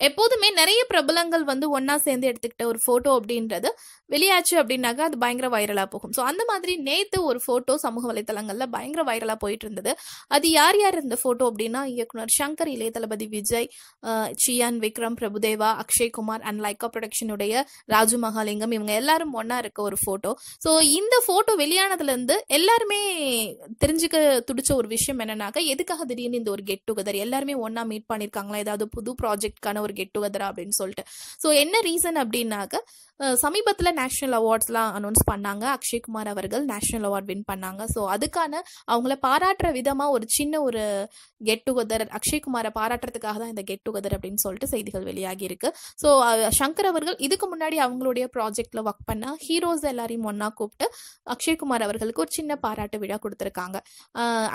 எப்போதுமே நிறைய பிரபலங்கள் வந்து ஒன்னா சேர்ந்து எடுத்துக்கிட்ட ஒரு ஃபோட்டோ அப்படின்றது வெளியாச்சு அப்படின்னாக்கா அது பயங்கர வைரலாக போகும். ஸோ அந்த மாதிரி நேத்து ஒரு ஃபோட்டோ சமூக வலைத்தளங்கள்ல பயங்கர வைரலாக போயிட்டு இருந்தது. அது யார் யார் இருந்த ஃபோட்டோ அப்படின்னா இயக்குனர் சங்கர் இளைய தளபதி விஜய் சியான் விக்ரம் பிரபுதேவா அக்ஷய்குமார் அண்ட் லைக்கா ப்ரொடக்ஷனுடைய ராஜு மகாலிங்கம் இவங்க எல்லாரும் ஒன்னா இருக்க ஒரு ஃபோட்டோ ஸோ இந்த ஃபோட்டோ வெளியானதுல இருந்து எல்லாருமே தெரிஞ்சுக்க துடிச்ச ஒரு விஷயம் என்னன்னாக்கா எதுக்காக திடீர்னு இந்த ஒரு கெட் டுகெதர் எல்லாருமே ஒன்னா மீட் பண்ணிருக்காங்களா? ஏதாவது புது ப்ராஜெக்ட்கான ஒரு கெட் டுகெதரா அப்படின்னு சொல்லிட்டு. ஸோ என்ன ரீசன் அப்படின்னாக்க சமீபத்தில் நேஷ்னல் அவார்ட்ஸ்லாம் அனௌன்ஸ் பண்ணாங்க. அக்ஷய்குமார் அவர்கள் நேஷ்னல் அவார்ட் வின் பண்ணாங்க. ஸோ அதுக்கான அவங்கள பாராட்டுற விதமாக ஒரு சின்ன ஒரு கெட் டுகெதர் அக்ஷய்குமாரை பாராட்டுறதுக்காக தான் இந்த கெட் டுகெதர் அப்படின்னு சொல்லிட்டு செய்திகள் வெளியாகி இருக்கு. ஸோ சங்கர் அவர்கள் இதுக்கு முன்னாடி அவங்களுடைய ப்ராஜெக்டில் ஒர்க் பண்ண ஹீரோஸ் எல்லாரையும் ஒன்றா கூப்பிட்டு அக்ஷய்குமார் அவர்களுக்கு ஒரு சின்ன பாராட்டு விழா கொடுத்துருக்காங்க.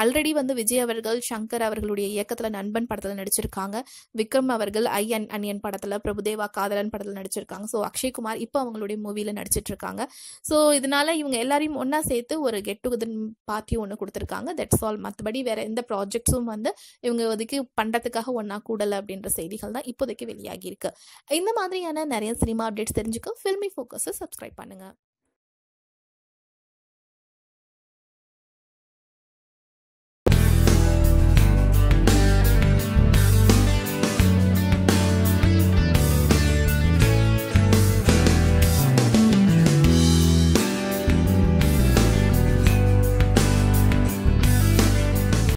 ஆல்ரெடி வந்து விஜய் அவர்கள் சங்கர் அவர்களுடைய இயக்கத்தில் நண்பன் படத்தில் நடிச்சிருக்காங்க. விக்ரம் அவர்கள் ஐ அன் அனியன் படத்தில் பிரபுதேவா காதலன் படத்தில் நடிச்சிருக்காங்க. ஸோ அக்ஷய்குமார் இப்போ இப்போ அவங்களுடைய மூவியில் நடிச்சிட்டு இருக்காங்க ஸோ இதனால இவங்க எல்லாரையும் ஒன்றா சேர்த்து ஒரு கெட் டுகெதர் பார்ட்டி ஒன்று கொடுத்துருக்காங்க. தட்ஸ் ஆல் மற்றபடி வேற எந்த ப்ராஜெக்ட்ஸும் வந்து இவங்க ஒதுக்கி பண்ணுறதுக்காக ஒன்றா கூடலை அப்படின்ற செய்திகள் தான் இப்போதைக்கு வெளியாகி இருக்கு இந்த மாதிரியான நிறைய சினிமா அப்டேட்ஸ் தெரிஞ்சுக்க. ஃபில்மி ஃபோக்கஸை சப்ஸ்கிரைப் பண்ணுங்கள்